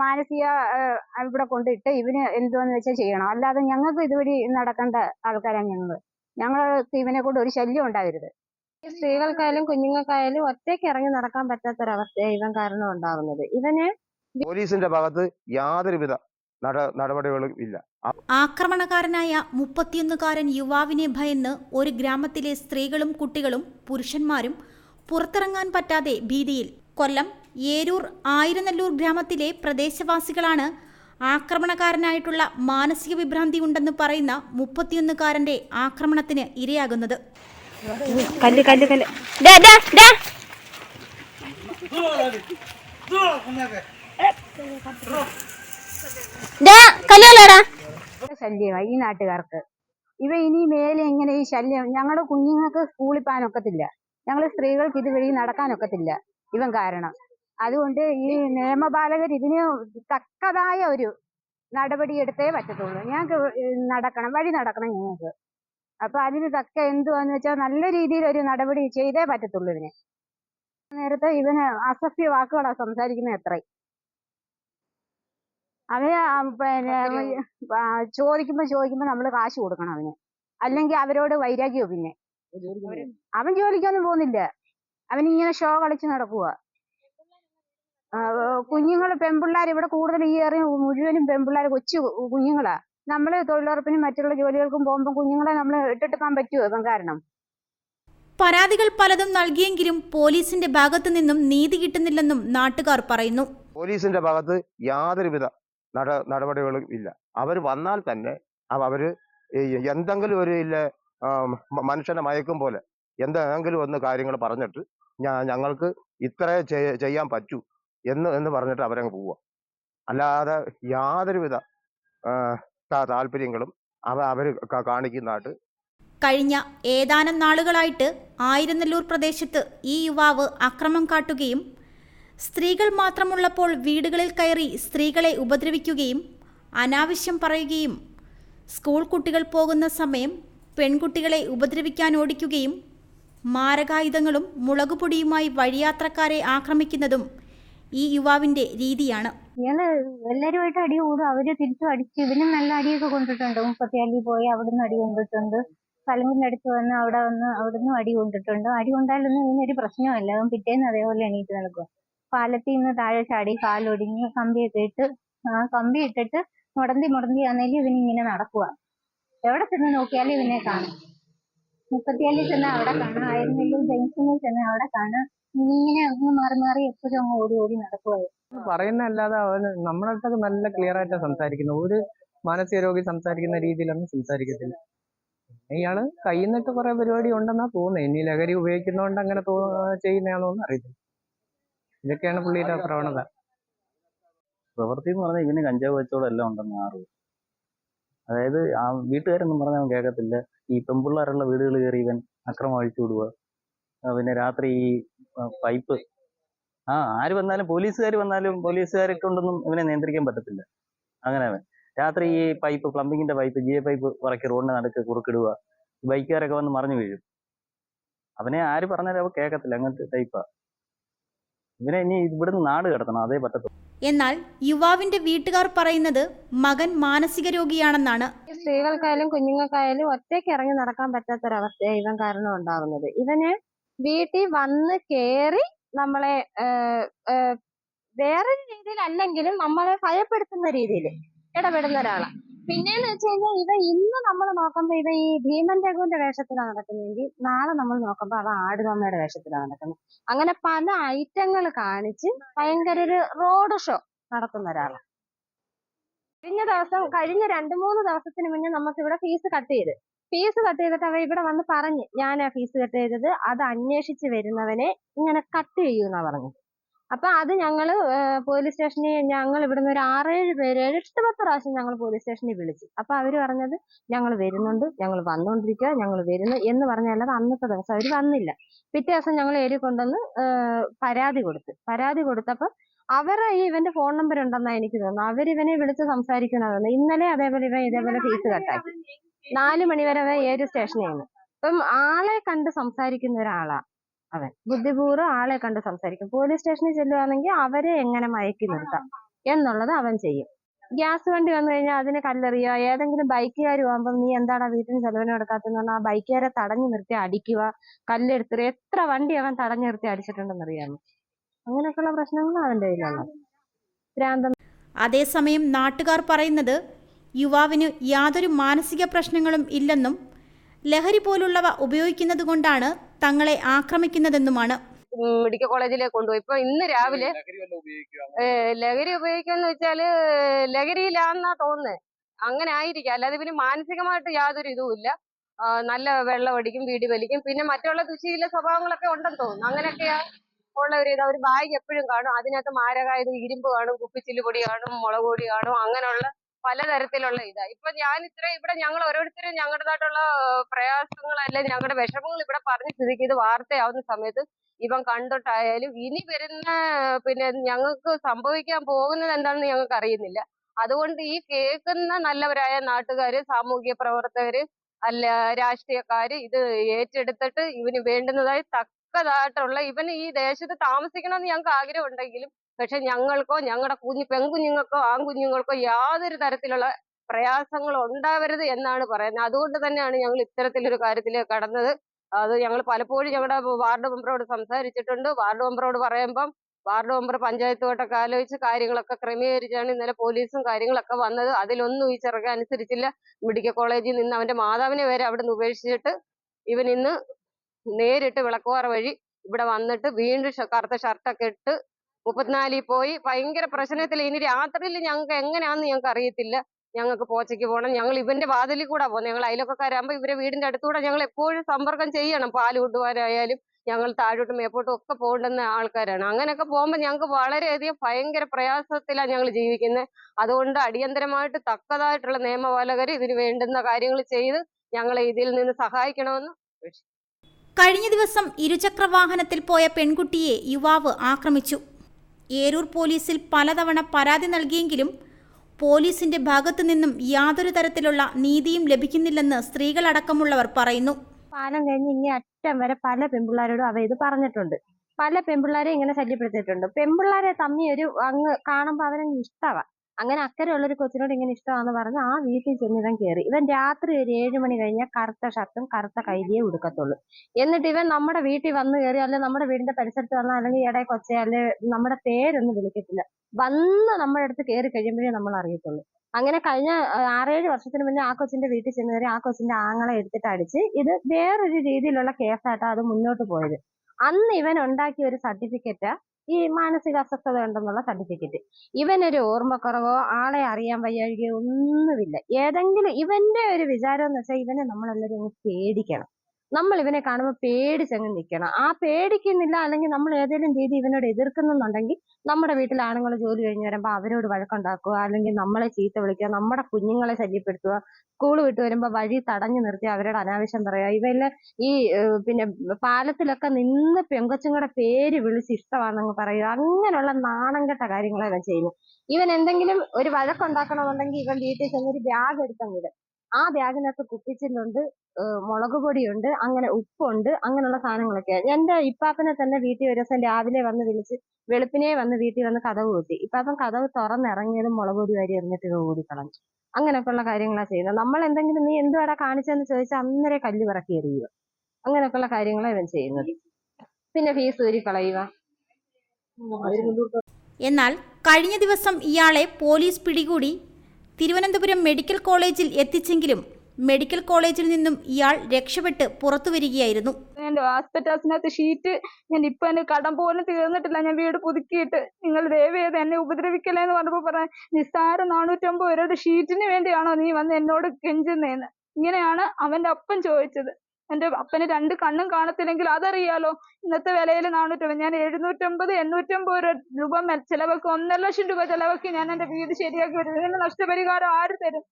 മാനസിക ഇവിടെ കൊണ്ടിട്ട് ഇവന് എന്തോന്ന് വെച്ചാൽ ചെയ്യണം. അല്ലാതെ ഞങ്ങൾക്ക് ഇതുവഴി നടക്കേണ്ട ആൾക്കാരാണ് ഞങ്ങൾ ഞങ്ങൾക്ക് ഇവനെ കൊണ്ട് ഒരു ശല്യം ഉണ്ടാവരുത്. സ്ത്രീകൾക്കായാലും കുഞ്ഞുങ്ങൾക്കായാലും ഒറ്റയ്ക്ക് ഇറങ്ങി നടക്കാൻ പറ്റാത്തൊരവസ്ഥയാണ് ഇവൻ കാരണം ഉണ്ടാകുന്നത് ഇവന് പോലീസിന്റെ ഭാഗത്ത് യാതൊരുവിധ നട നടപടികളും ഇല്ല. ആക്രമണകാരനായ മുപ്പത്തിയൊന്നുകാരൻ യുവാവിനെ ഭയന്ന് ഒരു ഗ്രാമത്തിലെ സ്ത്രീകളും കുട്ടികളും പുരുഷന്മാരും പുറത്തിറങ്ങാൻ പറ്റാതെ ഭീതിയിൽ കൊല്ലം ഏരൂർ ആയിരനല്ലൂർ ഗ്രാമത്തിലെ പ്രദേശവാസികളാണ് ആക്രമണകാരനായിട്ടുള്ള മാനസിക വിഭ്രാന്തി ഉണ്ടെന്ന് പറയുന്ന മുപ്പത്തിയൊന്നുകാരന്റെ ആക്രമണത്തിന് ഇരയാകുന്നത്. കല്ല് കല്ല്. ശല്യമായി ഈ നാട്ടുകാർക്ക്. ഇവ ഇനി മേലെ എങ്ങനെ ഈ ശല്യം? ഞങ്ങളുടെ കുഞ്ഞുങ്ങൾക്ക് സ്കൂളിൽ പോകാനൊക്കത്തില്ല. ഞങ്ങൾ സ്ത്രീകൾക്ക് ഇതുവഴി നടക്കാനൊക്കത്തില്ല. ഇവൻ കാരണം. അതുകൊണ്ട് ഈ നിയമപാലകർ ഇതിന് തക്കതായ ഒരു നടപടി എടുത്തേ പറ്റത്തുള്ളൂ ഞങ്ങൾക്ക് നടക്കണം വഴി നടക്കണം ഞങ്ങൾക്ക് അപ്പൊ അതിന് തക്ക എന്തുവാന്ന് വെച്ചാൽ നല്ല രീതിയിൽ ഒരു നടപടി ചെയ്തേ പറ്റത്തുള്ളൂ ഇവന് നേരത്തെ ഇവന് അസഭ്യ വാക്കുകളാ സംസാരിക്കുന്നത് എത്രയും അവന് പിന്നെ ചോദിക്കുമ്പോ ചോദിക്കുമ്പോ നമ്മൾ കാശ് കൊടുക്കണം അവന്. അല്ലെങ്കിൽ അവരോട് വൈരാഗ്യോ പിന്നെ. അവൻ ജോലിക്കൊന്നും പോകുന്നില്ല. അവൻ ഇങ്ങനെ ഷോ കളിച്ച് നടക്കുക കുഞ്ഞുങ്ങൾ പെൺപിള്ളേർ ഇവിടെ കൂടുതൽ ഈ ഏറിയ മുഴുവനും പെൺപിള്ളേർ കൊച്ചു കുഞ്ഞുങ്ങളാ. നമ്മൾ തൊഴിലുറപ്പിനും മറ്റുള്ള ജോലികൾക്കും പോകുമ്പോൾ കുഞ്ഞുങ്ങളെ നമ്മൾ ഇട്ടിട്ട് പോകാൻ പറ്റുമോ ഇവൻ കാരണം? പരാതികൾ പലതും നൽകിയെങ്കിലും പോലീസിന്റെ ഭാഗത്തു നിന്നും നീതി കിട്ടുന്നില്ലെന്നും നാട്ടുകാർ പറയുന്നു. പോലീസിന്റെ ഭാഗത്ത് യാതൊരുവിധ നട നടപടികളും ഇല്ല. അവർ വന്നാൽ തന്നെ അവ- അവർ എന്തെങ്കിലും ഒരു ഇല്ല മനുഷ്യനെ മയക്കും പോലെ എന്തെങ്കിലും ഒന്ന് കാര്യങ്ങൾ പറഞ്ഞിട്ട് ഞാ- ഞങ്ങൾക്ക് ഇത്രേ ചെയ്യാൻ പറ്റൂ. എന്ന് എന്ന് പറഞ്ഞിട്ട് അവരങ്ങ് പോവുക അല്ലാതെ യാതൊരുവിധ താല്പര്യങ്ങളും അവ അവർ കാണിക്കുന്നതായിട്ട് കഴിഞ്ഞ ഏതാനും നാളുകളായിട്ട് ആയിരനല്ലൂർ പ്രദേശത്ത് ഈ യുവാവ് അക്രമം കാട്ടുകയും സ്ത്രീകൾ മാത്രമുള്ളപ്പോൾ വീടുകളിൽ കയറി സ്ത്രീകളെ ഉപദ്രവിക്കുകയും അനാവശ്യം പറയുകയും സ്കൂൾ കുട്ടികൾ പോകുന്ന സമയം പെൺകുട്ടികളെ ഉപദ്രവിക്കാൻ ഓടിക്കുകയും മാരകായുധങ്ങളും മുളകുപൊടിയുമായി വഴിയാത്രക്കാരെ ആക്രമിക്കുന്നതും ഈ യുവാവിന്റെ രീതിയാണ്. ഇയാൾ എല്ലാരുമായിട്ട് അടി കൂടും. അവർ തിരിച്ചു അടിച്ച് ഇവനും നല്ല അടിയൊക്കെ കൊണ്ടിട്ടുണ്ട്. മുപ്പത്തിയാലിൽ പോയി അവിടുന്ന് അടി കൊണ്ടിട്ടുണ്ട്. പലമ്പിന്റെ അടുത്ത് വന്ന് അവിടെ വന്ന് അവിടുന്ന് അടി കൊണ്ടിട്ടുണ്ട്. അടി കൊണ്ടാലൊന്നും ഇതിനൊരു പ്രശ്നമല്ല അവൻ പിറ്റേന്ന് അതേപോലെ എണീറ്റ് നടക്കുക പാലത്തിൽ നിന്ന് താഴെ ചാടി കാലൊടിഞ്ഞ് കമ്പിയൊക്കെ ഇട്ട് ആ കമ്പി ഇട്ടിട്ട് മുടന്തി മുടന്തി ആന്നേലും ഇവനിങ്ങനെ നടക്കുക എവിടെ ചെന്ന് നോക്കിയാലും ഇവനെ കാണാം. മുപ്പത്തിയാലിൽ ചെന്ന് അവിടെ കാണാം. ആയിരുന്നെങ്കിലും ജംഗ്ഷനിൽ ചെന്ന് അവിടെ കാണാം. ഇങ്ങനെ അങ്ങ് മാറി മാറി എപ്പോഴും അങ്ങ് ഓടി ഓടി നടക്കുവായിരുന്നു പറയുന്ന അല്ലാതെ അവന് നമ്മുടെ അടുത്തൊക്കെ നല്ല ക്ലിയർ ആയിട്ടാണ് സംസാരിക്കുന്നത് ഒരു മാനസിക രോഗി സംസാരിക്കുന്ന രീതിയിലൊന്നും സംസാരിക്കത്തില്ല. ഇയാൾ കയ്യിൽ നിന്നിട്ട് കുറെ പരിപാടി ഉണ്ടെന്നാ തോന്നുന്നത് ഇനി ലഹരി ഉപയോഗിക്കുന്നതുകൊണ്ട് അങ്ങനെ തോ ചെയ്യുന്നതാണോന്ന് അറിയത്തില്ല. ഇതൊക്കെയാണ് പുള്ളിയുടെ പ്രവണത. പ്രവൃത്തി എന്ന് പറഞ്ഞാൽ ഇവന് കഞ്ചാവ് കച്ചവടം എല്ലാം ഉണ്ടെന്ന് അറിവ് അതായത് ആ വീട്ടുകാരൊന്നും പറഞ്ഞാൽ അവൻ കേൾക്കത്തില്ല ഈ പെമ്പിള്ളേരുള്ള വീടുകൾ കയറി ഇവൻ അക്രമം അഴിച്ചു വിടുക പിന്നെ രാത്രി ഈ പൈപ്പ്. ആ ആര് വന്നാലും പോലീസുകാർ വന്നാലും പോലീസുകാരെ കൊണ്ടൊന്നും ഇവനെ നിയന്ത്രിക്കാൻ പറ്റത്തില്ല. അങ്ങനെ രാത്രി ഈ പൈപ്പ് പ്ലംബിങ്ങിന്റെ പൈപ്പ് ജി എ പൈപ്പ് പറക്കി റോഡിന് നടുക്ക് കുറുക്കിടുക ബൈക്കുകാരൊക്കെ വന്ന് മറിഞ്ഞു വീഴും. അവനെ ആര് പറഞ്ഞാലും അവ കേൾക്കത്തില്ല. അങ്ങനത്തെ ടൈപ്പാ ഇവനെ ഇനി ഇവിടുന്ന് നാട് കിടത്തണം. അതേ പറ്റത്തുള്ളൂ. എന്നാൽ യുവാവിന്റെ വീട്ടുകാർ പറയുന്നത് മകൻ മാനസിക രോഗിയാണെന്നാണ്. സ്ത്രീകൾക്കായാലും കുഞ്ഞുങ്ങൾക്കായാലും ഒറ്റയ്ക്ക് ഇറങ്ങി നടക്കാൻ പറ്റാത്തൊരവസ്ഥയാണ് ഇവൻ കാരണം ഉണ്ടാകുന്നത് ഇവന് വീട്ടിൽ വന്ന് കേറി നമ്മളെ വേറൊരു രീതിയിലല്ലെങ്കിലും നമ്മളെ ഭയപ്പെടുത്തുന്ന രീതിയിൽ ഇടപെടുന്ന ഒരാളാണ് പിന്നെന്ന് വെച്ച് കഴിഞ്ഞാൽ ഇവ ഇന്ന് നമ്മൾ നോക്കുമ്പോ ഇവ ഈ ഭീമൻ രഘുവിന്റെ വേഷത്തിലാണ് നടക്കുന്നതെങ്കിൽ നാളെ നമ്മൾ നോക്കുമ്പോ അവ ആടുതമ്മയുടെ വേഷത്തിലാണ് നടക്കുന്നത് അങ്ങനെ പല ഐറ്റങ്ങൾ കാണിച്ച് ഭയങ്കര ഒരു റോഡ് ഷോ നടത്തുന്ന ഒരാളാണ് കഴിഞ്ഞ ദിവസം കഴിഞ്ഞ രണ്ട് മൂന്ന് ദിവസത്തിന് മുന്നേ നമുക്ക് ഇവിടെ ഫീസ് കട്ട് ചെയ്ത്. ഫീസ് കട്ട് ചെയ്തിട്ട് അവ ഇവിടെ വന്ന് പറഞ്ഞു ഞാനാ ഫീസ് കട്ട് ചെയ്തത് അത് അന്വേഷിച്ച് വരുന്നവനെ ഇങ്ങനെ കട്ട് ചെയ്യൂന്നാ പറഞ്ഞത്. അപ്പൊ അത് ഞങ്ങൾ പോലീസ് സ്റ്റേഷനിൽ ഞങ്ങൾ ഇവിടുന്ന് ഒരു ആറേഴ് പേര് എട്ട് പത്ത് പ്രാവശ്യം ഞങ്ങൾ പോലീസ് സ്റ്റേഷനിൽ വിളിച്ചു. അപ്പൊ അവർ പറഞ്ഞത് ഞങ്ങൾ വരുന്നുണ്ട് ഞങ്ങൾ വന്നുകൊണ്ടിരിക്കുക ഞങ്ങൾ വരുന്നു എന്ന് പറഞ്ഞല്ലാതെ അന്നത്തെ ദിവസം അവർ വന്നില്ല. പിറ്റേ ദിവസം ഞങ്ങൾ ഏരി കൊണ്ടുവന്ന് പരാതി കൊടുത്തു. പരാതി കൊടുത്തപ്പോ അവരെ ഈ ഇവന്റെ ഫോൺ നമ്പർ ഉണ്ടെന്നാ എനിക്ക് തോന്നുന്നത് അവരിവനെ വിളിച്ച് സംസാരിക്കണമെന്ന് ഇന്നലെ അതേപോലെ ഇവൻ ഇതേപോലെ ഫീസ് കട്ടാക്കി നാല് മണി വരെ അവൻ ഏത് സ്റ്റേഷനിൽ അപ്പം ആളെ കണ്ട് സംസാരിക്കുന്ന ഒരാളാ അവൻ. ബുദ്ധിപൂർവം ആളെ കണ്ട് സംസാരിക്കും. പോലീസ് സ്റ്റേഷനിൽ ചെല്ലുവാണെങ്കിൽ അവരെ എങ്ങനെ മയക്കി നിർത്താം എന്നുള്ളത് അവൻ ചെയ്യും. ഗ്യാസ് വണ്ടി വന്നു കഴിഞ്ഞാൽ അതിന് കല്ലെറിയുക. ഏതെങ്കിലും ബൈക്കുകാർ പോകുമ്പോൾ നീ എന്താടാ വീട്ടിന് ചെലവിന് കൊടുക്കാത്തെന്ന് പറഞ്ഞാൽ ആ ബൈക്കുകാരെ തടഞ്ഞു നിർത്തി അടിക്കുക. കല്ലെടുത്ത് എത്ര വണ്ടി അവൻ തടഞ്ഞു നിർത്തി അടിച്ചിട്ടുണ്ടെന്ന് അറിയാമോ? അങ്ങനെയൊക്കെയുള്ള പ്രശ്നങ്ങളും അവന്റെ കയ്യിലുള്ളത്. ഭ്രാന്തം അതേസമയം നാട്ടുകാർ പറയുന്നത് യുവാവിന് യാതൊരു മാനസിക പ്രശ്നങ്ങളും ഇല്ലെന്നും ലഹരി പോലുള്ളവ ഉപയോഗിക്കുന്നത് കൊണ്ടാണ് തങ്ങളെ ആക്രമിക്കുന്നതെന്നുമാണ്. മെഡിക്കൽ കോളേജിലേക്ക് കൊണ്ടുപോയി. ഇപ്പൊ ഇന്ന് രാവിലെ ലഹരി ഉപയോഗിക്കാന്ന് വെച്ചാൽ ലഹരിയിലാന്നാ തോന്നുന്നത് അങ്ങനെ ആയിരിക്കാം. അല്ലാതെ പിന്നെ മാനസികമായിട്ട് യാതൊരു ഇതും ഇല്ല. നല്ല വെള്ളം അടിക്കും വീടി വലിക്കും. പിന്നെ മറ്റുള്ള ദുശീല സ്വഭാവങ്ങളൊക്കെ ഉണ്ടെന്ന് തോന്നുന്നു. അങ്ങനെയൊക്കെയാ ഉള്ള ഒരു ഇത്. ഒരു ബാഗ് എപ്പോഴും കാണും. അതിനകത്ത് മാരകായത് ഇരുമ്പ് കാണും കുപ്പിച്ചില്ലുപൊടി കാണും മുളക് പൊടി കാണും അങ്ങനെയുള്ള പലതരത്തിലുള്ള ഇതാ. ഇപ്പൊ ഞാൻ ഇത്ര ഇവിടെ ഞങ്ങൾ ഓരോരുത്തരും ഞങ്ങളുടേതായിട്ടുള്ള പ്രയാസങ്ങൾ അല്ലെങ്കിൽ ഞങ്ങളുടെ വിഷമങ്ങൾ ഇവിടെ പറഞ്ഞു സ്ഥിതിക്ക് ഇത് വാർത്തയാവുന്ന സമയത്ത് ഇവൻ കണ്ടിട്ടായാലും ഇനി വരുന്ന പിന്നെ ഞങ്ങൾക്ക് സംഭവിക്കാൻ പോകുന്നത് എന്താണെന്ന് ഞങ്ങൾക്ക് അറിയുന്നില്ല. അതുകൊണ്ട് ഈ കേൾക്കുന്ന നല്ലവരായ നാട്ടുകാര് സാമൂഹ്യ പ്രവർത്തകര് അല്ല രാഷ്ട്രീയക്കാര് ഇത് ഏറ്റെടുത്തിട്ട് ഇവന് വേണ്ടുന്നതായി തക്കതായിട്ടുള്ള ഇവന് ഈ ദേശത്ത് താമസിക്കണമെന്ന് ഞങ്ങൾക്ക് ആഗ്രഹം ഉണ്ടെങ്കിലും പക്ഷെ ഞങ്ങൾക്കോ ഞങ്ങളുടെ കുഞ്ഞു പെൺകുഞ്ഞുങ്ങൾക്കോ ആൺകുഞ്ഞുങ്ങൾക്കോ യാതൊരു തരത്തിലുള്ള പ്രയാസങ്ങൾ ഉണ്ടാവരുത് എന്നാണ് പറയുന്നത്. അതുകൊണ്ട് തന്നെയാണ് ഞങ്ങൾ ഇത്തരത്തിലൊരു കാര്യത്തിൽ കടന്നത്. അത് ഞങ്ങൾ പലപ്പോഴും ഞങ്ങളുടെ വാർഡ് മെമ്പറോട് സംസാരിച്ചിട്ടുണ്ട്. വാർഡ് മെമ്പറോട് പറയുമ്പം വാർഡ് മെമ്പർ പഞ്ചായത്തുമായിട്ടൊക്കെ ആലോചിച്ച് കാര്യങ്ങളൊക്കെ ക്രമീകരിച്ചാണ് ഇന്നലെ പോലീസും കാര്യങ്ങളൊക്കെ വന്നത്. അതിലൊന്നും ഈ ചെറുക്ക അനുസരിച്ചില്ല. മെഡിക്കൽ കോളേജിൽ നിന്ന് അവന്റെ മാതാവിനെ വരെ അവിടെ നിന്ന് ഉപേക്ഷിച്ചിട്ട് ഇവൻ ഇന്ന് നേരിട്ട് വിളക്കുവാറ വഴി ഇവിടെ വന്നിട്ട് വീണ്ടും കറുത്ത ഷർട്ടൊക്കെ ഇട്ട് മുപ്പത്തിനാലിൽ പോയി. ഭയങ്കര പ്രശ്നത്തിൽ ഇനി രാത്രിയിൽ ഞങ്ങൾക്ക് എങ്ങനെയാന്ന് ഞങ്ങൾക്ക് അറിയത്തില്ല. ഞങ്ങൾക്ക് പോച്ചയ്ക്ക് പോകണം ഞങ്ങൾ ഇവന്റെ വാതിലിൽ കൂടെ പോകുന്നത് ഞങ്ങൾ അയലൊക്കെക്കാരാകുമ്പോൾ ഇവരെ വീടിന്റെ അടുത്തുകൂടെ ഞങ്ങൾ എപ്പോഴും സമ്പർക്കം ചെയ്യണം. പാൽ കൊണ്ടുപോകാനായാലും ഞങ്ങൾ താഴോട്ടും മേപ്പോട്ടും ഒക്കെ പോകേണ്ടുന്ന ആൾക്കാരാണ്. അങ്ങനെയൊക്കെ പോകുമ്പോൾ ഞങ്ങൾക്ക് വളരെയധികം ഭയങ്കര പ്രയാസത്തിലാണ് ഞങ്ങൾ ജീവിക്കുന്നത് അതുകൊണ്ട് അടിയന്തരമായിട്ട് തക്കതായിട്ടുള്ള നിയമപാലകർ ഇതിന് വേണ്ടുന്ന കാര്യങ്ങൾ ചെയ്ത് ഞങ്ങളെ ഇതിൽ നിന്ന് സഹായിക്കണമെന്ന് കഴിഞ്ഞ ദിവസം ഇരുചക്ര വാഹനത്തിൽ പോയ പെൺകുട്ടിയെ യുവാവ് ആക്രമിച്ചു. ഏരൂർ പോലീസിൽ പലതവണ പരാതി നൽകിയെങ്കിലും പോലീസിന്റെ ഭാഗത്തു നിന്നും യാതൊരു തരത്തിലുള്ള നീതിയും ലഭിക്കുന്നില്ലെന്ന് സ്ത്രീകളടക്കമുള്ളവർ പറയുന്നു. പാലം കഴിഞ്ഞ് ഇനി അറ്റം വരെ പല പെൺപിള്ളാരോടും അവ ഇത് പറഞ്ഞിട്ടുണ്ട്. പല പെൺപിള്ളാരെ ഇങ്ങനെ ശല്യപ്പെടുത്തിയിട്ടുണ്ട്. പെൺപിള്ളാരെ തമ്മി ഒരു അങ്ങ് കാണുമ്പോൾ അവനങ്ങ് ഇഷ്ടമാ അങ്ങനെ അക്കരെ ഒരു കൊച്ചിനോട് ഇങ്ങനെ ഇഷ്ടമാണെന്ന് പറഞ്ഞ് ആ വീട്ടിൽ ചെന്ന് ഇവൻ കയറി ഇവൻ രാത്രി ഒരു ഏഴ് മണി കഴിഞ്ഞാൽ കറുത്ത ഷർട്ടും കറുത്ത കൈലിയേ ഉടുക്കത്തുള്ളൂ. എന്നിട്ട് ഇവൻ നമ്മുടെ വീട്ടിൽ വന്ന് കയറി അല്ലെ നമ്മുടെ വീടിന്റെ പരിസരത്ത് വന്നാൽ അല്ലെങ്കിൽ ഇടയെ കൊച്ചെ അല്ലെ നമ്മുടെ പേരൊന്നും വിളിക്കത്തില്ല. വന്ന് നമ്മുടെ അടുത്ത് കയറി കഴിയുമ്പോഴേ നമ്മൾ അറിയത്തുള്ളൂ. അങ്ങനെ കഴിഞ്ഞ ആറേഴ് വർഷത്തിന് മുന്നേ ആ കൊച്ചിന്റെ വീട്ടിൽ ചെന്ന് കയറി ആ കൊച്ചിന്റെ ആങ്ങളെ എടുത്തിട്ട് അടിച്ച് ഇത് വേറൊരു രീതിയിലുള്ള കേസായിട്ടാണ് അത് മുന്നോട്ട് പോയത്. അന്ന് ഇവൻ ഉണ്ടാക്കിയ ഒരു സർട്ടിഫിക്കറ്റ് ഈ മാനസിക അസ്വസ്ഥത ഉണ്ടെന്നുള്ള സർട്ടിഫിക്കറ്റ് ഇവനൊരു ഓർമ്മക്കുറവോ ആളെ അറിയാൻ വയ്യാഴികയോ ഒന്നുമില്ല. ഏതെങ്കിലും ഇവന്റെ ഒരു വിചാരം എന്ന് വെച്ചാൽ ഇവനെ നമ്മളെല്ലാവരും പേടിക്കണം. നമ്മൾ ഇവനെ കാണുമ്പോൾ പേടിച്ചങ്ങ് നിൽക്കണം ആ പേടിക്കുന്നില്ല അല്ലെങ്കിൽ നമ്മൾ ഏതെങ്കിലും രീതി ഇവനോട് എതിർക്കുന്നുണ്ടെങ്കിൽ നമ്മുടെ വീട്ടിൽ ആണുങ്ങൾ ജോലി കഴിഞ്ഞ് വരുമ്പോൾ അവരോട് വഴക്കുണ്ടാക്കുക അല്ലെങ്കിൽ നമ്മളെ ചീത്ത വിളിക്കുക നമ്മുടെ കുഞ്ഞുങ്ങളെ ശല്യപ്പെടുത്തുക സ്കൂൾ വിട്ട് വരുമ്പോൾ വഴി തടഞ്ഞു നിർത്തി അവരോട് അനാവശ്യം പറയുക. ഇവയെല്ലാം ഈ പിന്നെ പാലത്തിലൊക്കെ നിന്ന് പെങ്കൊച്ചുങ്ങളുടെ പേര് വിളിച്ച് ഇഷ്ടമാണെന്ന് പറയുക. അങ്ങനെയുള്ള നാണം കെട്ട കാര്യങ്ങളാണ് ഇവൻ ചെയ്യുന്നത്. ഇവൻ എന്തെങ്കിലും ഒരു വഴക്കുണ്ടാക്കണമെന്നുണ്ടെങ്കിൽ ഇവൻ വീട്ടിൽ ചെന്ന് ഒരു ബാഗ് എടുത്തങ്ങ് ഇടും. ആ ബാഗിനകത്ത് കുപ്പിച്ചില്ലുണ്ട് മുളക് പൊടിയുണ്ട് അങ്ങനെ ഉപ്പുണ്ട് അങ്ങനെയുള്ള സാധനങ്ങളൊക്കെ എന്റെ ഇപ്പാപ്പനെ തന്നെ വീട്ടിൽ ഒരു ദിവസം രാവിലെ വന്ന് വിളിച്ച് വെളുപ്പിനെ വന്ന് വീട്ടിൽ വന്ന് കഥവ് കൂട്ടി. ഇപ്പാപ്പൻ കഥവ് തുറന്നിറങ്ങിയതും മുളക് പൊടി വാരി എറിഞ്ഞിട്ട് ഇത് ഓടിക്കളഞ്ഞു അങ്ങനെയൊക്കെയുള്ള കാര്യങ്ങളാണ് ചെയ്യുന്നത്. നമ്മൾ എന്തെങ്കിലും നീ എന്തുവാടാ കാണിച്ചതെന്ന് ചോദിച്ചാൽ അന്നേരെ കല്ല് പിറക്കി എറിയുക. അങ്ങനെയൊക്കെയുള്ള കാര്യങ്ങളാണ് ഇവൻ ചെയ്യുന്നത്. പിന്നെ ഫീസ് ഊരി കളയുക. എന്നാൽ കഴിഞ്ഞ ദിവസം ഇയാളെ പോലീസ് പിടികൂടി തിരുവനന്തപുരം മെഡിക്കൽ കോളേജിൽ എത്തിച്ചെങ്കിലും മെഡിക്കൽ കോളേജിൽ നിന്നും ഇയാൾ രക്ഷപ്പെട്ട് പുറത്തു വരികയായിരുന്നു. എന്റെ ആസ്പെറ്റാസിനകത്ത് ഷീറ്റ് ഞാൻ ഇപ്പൊ എന്റെ കടം പോലും തീർന്നിട്ടില്ല. ഞാൻ വീട് പുതുക്കിയിട്ട് നിങ്ങൾ ദയവ് ചെയ്ത് എന്നെ ഉപദ്രവിക്കല്ലേ എന്ന് പറഞ്ഞപ്പോ പറയാൻ നിസ്സാര നാനൂറ്റമ്പത് രൂപയുടെ ഷീറ്റിന് വേണ്ടിയാണോ നീ വന്ന് എന്നോട് കെഞ്ചുന്നേന്ന്? ഇങ്ങനെയാണ് അവന്റെ അപ്പൻ ചോദിച്ചത്. എന്റെ അപ്പന് രണ്ട് കണ്ണും കാണത്തില്ലെങ്കിൽ അതറിയാലോ? ഇന്നത്തെ വിലയിൽ നാനൂറ്റമ്പത് ഞാൻ എഴുന്നൂറ്റമ്പത് എണ്ണൂറ്റമ്പത് രൂപ ചിലവാക്കി ഒന്നര ലക്ഷം രൂപ ചിലവാക്കി ഞാൻ എന്റെ വീട് ശരിയാക്കി വരും. ഇതിന്റെ നഷ്ടപരിഹാരം ആര് തരും?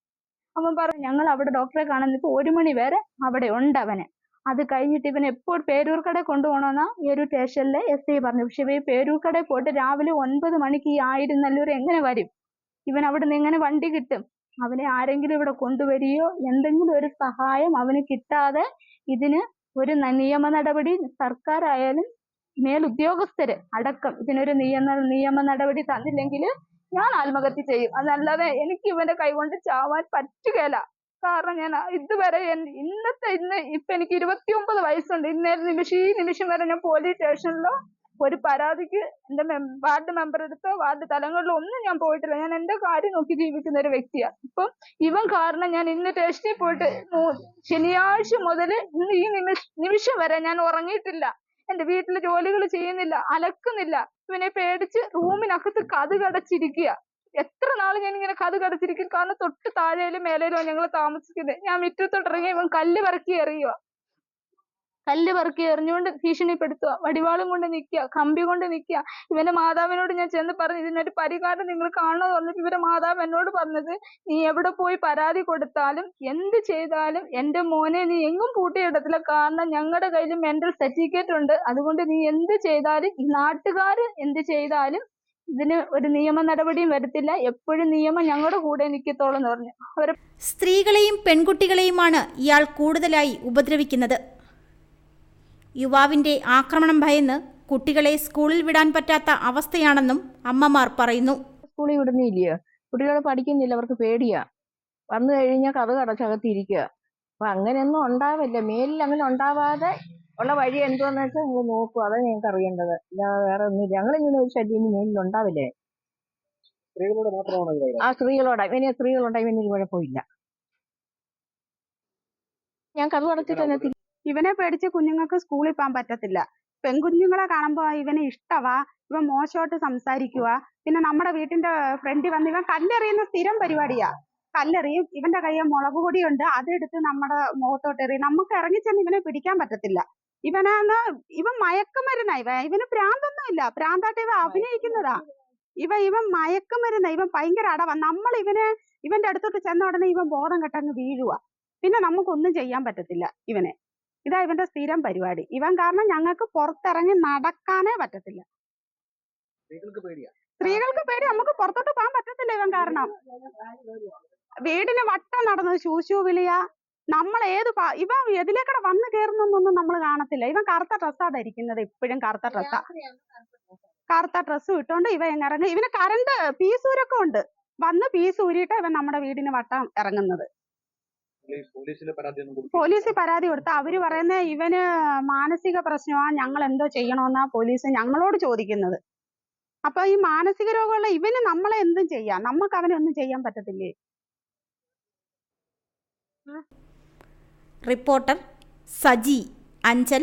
അവൻ പറഞ്ഞു ഞങ്ങൾ അവിടെ ഡോക്ടറെ കാണാൻ ഇപ്പൊ ഒരു മണി വരെ അവിടെ ഉണ്ട് അവന്. അത് കഴിഞ്ഞിട്ട് ഇവൻ എപ്പോൾ പേരൂർക്കട കൊണ്ടുപോകണമെന്നാ ഈ ഒരു സ്റ്റേഷനിലെ എസ് ഐ പറഞ്ഞു പക്ഷെ ഇവ പേരൂർക്കടയിൽ പോയിട്ട് രാവിലെ ഒൻപത് മണിക്ക് ഈ ആയിരുന്നല്ലൂർ എങ്ങനെ വരും? ഇവൻ അവിടെ നിന്ന് എങ്ങനെ വണ്ടി കിട്ടും? അവനെ ആരെങ്കിലും ഇവിടെ കൊണ്ടുവരികയോ എന്തെങ്കിലും ഒരു സഹായം അവന് കിട്ടാതെ ഇതിന് ഒരു നിയമ നടപടി സർക്കാരായാലും മേലുദ്യോഗസ്ഥര് അടക്കം ഇതിനൊരു നിയമ നിയമ നടപടി തന്നില്ലെങ്കിൽ ഞാൻ ആത്മഹത്യ ചെയ്യും. അതല്ലാതെ എനിക്ക് ഇവന്റെ കൈകൊണ്ട് ചാവാൻ പറ്റുകയില്ല കാരണം ഞാൻ ഇതുവരെ ഇന്നത്തെ ഇന്ന് ഇപ്പൊ എനിക്ക് ഇരുപത്തിയൊമ്പത് വയസ്സുണ്ട്. ഇന്നേ നിമിഷം ഈ നിമിഷം വരെ ഞാൻ പോലീസ് സ്റ്റേഷനിലോ ഒരു പരാതിക്ക് എന്റെ വാർഡ് മെമ്പർ എടുത്തോ വാർഡ് തലങ്ങളിലോ ഒന്നും ഞാൻ പോയിട്ടില്ല. ഞാൻ എന്റെ കാര്യം നോക്കി ജീവിക്കുന്ന ഒരു വ്യക്തിയാണ് ഇപ്പം ഇവൻ കാരണം ഞാൻ ഇന്ന് ടെസ്റ്റിൽ പോയിട്ട് ശനിയാഴ്ച മുതൽ ഇന്ന് ഈ നിമിഷ നിമിഷം വരെ ഞാൻ ഉറങ്ങിയിട്ടില്ല. എന്റെ വീട്ടിലെ ജോലികൾ ചെയ്യുന്നില്ല അലക്കുന്നില്ല. ഇവനെ പേടിച്ച് റൂമിനകത്ത് കഥകടച്ചിരിക്കുക. എത്ര നാൾ ഞാൻ ഇങ്ങനെ കഥകടച്ചിരിക്കും? കാരണം തൊട്ട് താഴേലും മേലേലും ഞങ്ങൾ താമസിക്കുന്നത്. ഞാൻ മുറ്റത്തോട്ട് ഇവൻ കല്ല് പറക്കി എറിയുക കല്ല് പറക്കി എറിഞ്ഞുകൊണ്ട് ഭീഷണിപ്പെടുത്തുക വടിവാളും കൊണ്ട് നിൽക്കുക കമ്പി കൊണ്ട് നിൽക്കുക. ഇവന്റെ മാതാവിനോട് ഞാൻ ചെന്ന് പറഞ്ഞു ഇതിനൊരു പരിഹാരം നിങ്ങൾ കാണണമെന്ന് പറഞ്ഞപ്പോൾ ഇവരെ മാതാവ് എന്നോട് പറഞ്ഞത് നീ എവിടെ പോയി പരാതി കൊടുത്താലും എന്ത് ചെയ്താലും എന്റെ മോനെ നീ എങ്ങും പൂട്ടിയിടത്തില്ല. കാരണം ഞങ്ങളുടെ കയ്യിൽ മെന്റൽ സർട്ടിഫിക്കറ്റ് ഉണ്ട്. അതുകൊണ്ട് നീ എന്ത് ചെയ്താലും ഈ നാട്ടുകാർ എന്ത് ചെയ്താലും ഇതിന് ഒരു നിയമ നടപടിയും വരത്തില്ല. എപ്പോഴും നിയമം ഞങ്ങളുടെ കൂടെ നിൽക്കത്തോളം എന്ന് പറഞ്ഞു. അവരെ സ്ത്രീകളെയും പെൺകുട്ടികളെയുമാണ് ഇയാൾ കൂടുതലായി ഉപദ്രവിക്കുന്നത്. യുവാവിന്റെ ആക്രമണം ഭയന്ന് കുട്ടികളെ സ്കൂളിൽ വിടാൻ പറ്റാത്ത അവസ്ഥയാണെന്നും അമ്മമാർ പറയുന്നു. സ്കൂളിൽ വിടുന്നില്ലയോ? കുട്ടികൾ പഠിക്കുന്നില്ല അവർക്ക് പേടിയാ. വന്നു കഴിഞ്ഞാൽ കഥ കടച്ചകത്തിരിക്കുക അപ്പൊ അങ്ങനെയൊന്നും ഉണ്ടാവില്ല. മേലിൽ അങ്ങനെ ഉണ്ടാവാതെ ഉള്ള വഴി എന്തോന്ന് വെച്ചാൽ നിങ്ങൾ നോക്കൂ. അതാ ഞങ്ങൾക്ക് അറിയേണ്ടത്. ഇല്ലാതെ വേറെ ഒന്നുമില്ല. ഞങ്ങളിങ്ങനെ ഒരു ശല്യം മേലിൽ ഉണ്ടാവില്ലേ? സ്ത്രീകളോട് മാത്രമാണോ ഇത് ആ സ്ത്രീകളോട്. ഇനി സ്ത്രീകളുണ്ടായി ഇവന് കുഴപ്പമില്ല. ഞാൻ കഥ അടച്ചിട്ട് തന്നെ ഇവനെ പേടിച്ച് കുഞ്ഞുങ്ങൾക്ക് സ്കൂളിൽ പോകാൻ പറ്റത്തില്ല. പെൺകുഞ്ഞുങ്ങളെ കാണുമ്പോ ഇവന് ഇഷ്ടവാ ഇവൻ മോശമായിട്ട് സംസാരിക്കുക പിന്നെ നമ്മുടെ വീട്ടിന്റെ ഫ്രണ്ടിൽ വന്ന് ഇവൻ കല്ലെറിയുന്ന സ്ഥിരം പരിപാടിയാ. കല്ലെറിയും ഇവന്റെ കയ്യിൽ മുളക് പൊടിയുണ്ട് അതെടുത്ത് നമ്മുടെ മുഖത്തോട്ട് എറിയും. നമുക്ക് ഇറങ്ങിച്ചെന്ന് ഇവനെ പിടിക്കാൻ പറ്റത്തില്ല. ഇവനാന്ന് ഇവൻ മയക്കുമരുന്ന ഇവ ഇവന് പ്രാന്തൊന്നുമില്ല. പ്രാന്തായിട്ട് ഇവ അഭിനയിക്കുന്നതാ. ഇവ ഇവൻ മയക്കുമരുന്ന. ഇവൻ ഭയങ്കര അടവ. നമ്മൾ ഇവനെ ഇവന്റെ അടുത്തോട്ട് ചെന്ന ഉടനെ ഇവൻ ബോധം കെട്ടങ്ങ് വീഴുക പിന്നെ നമുക്കൊന്നും ചെയ്യാൻ പറ്റത്തില്ല ഇവനെ. ഇതാ ഇവന്റെ സ്ഥിരം പരിപാടി. ഇവൻ കാരണം ഞങ്ങൾക്ക് പുറത്തിറങ്ങി നടക്കാനേ പറ്റത്തില്ല. സ്ത്രീകൾക്ക് പേടിയാ. സ്ത്രീകൾക്ക് പേടി. നമുക്ക് പുറത്തോട്ട് പോകാൻ പറ്റത്തില്ല ഇവൻ കാരണം. വീടിന് വട്ടം നടന്നത് ശൂശു വിളിയ. നമ്മൾ ഏത് ഇവ ഇവൻ എതിലേക്കടെ വന്ന് കയറുന്നൊന്നും നമ്മൾ കാണത്തില്ല. ഇവൻ കറുത്ത ഡ്രസ്സാ ധരിക്കുന്നത് ഇപ്പോഴും കറുത്ത ഡ്രസ്സാ. കറുത്ത ഡ്രസ്സ് ഇട്ടോണ്ട് ഇവ ഇറങ്ങി. ഇവന് കറണ്ട് പീസൂരൊക്കെ ഉണ്ട്. വന്ന് പീസൂരിയിട്ട് ഇവൻ നമ്മുടെ വീടിന് വട്ടം ഇറങ്ങുന്നത്. പോലീസിൽ പരാതി ഒന്നും കൊടുത്തു പോലീസിൽ പരാതി കൊടുത്ത അവർ പറയുന്ന ഇവന് മാനസിക പ്രശ്നമാ ഞങ്ങൾ എന്തോ ചെയ്യണമെന്നാ പോലീസ് ഞങ്ങളോട് ചോദിക്കുന്നത്. അപ്പൊ ഈ മാനസിക രോഗമുള്ള ഇവന് നമ്മളെ എന്തും ചെയ്യാം. നമുക്ക് അവനെ ഒന്നും ചെയ്യാൻ പറ്റത്തില്ലേ? റിപ്പോർട്ടർ സജി അഞ്ചൽ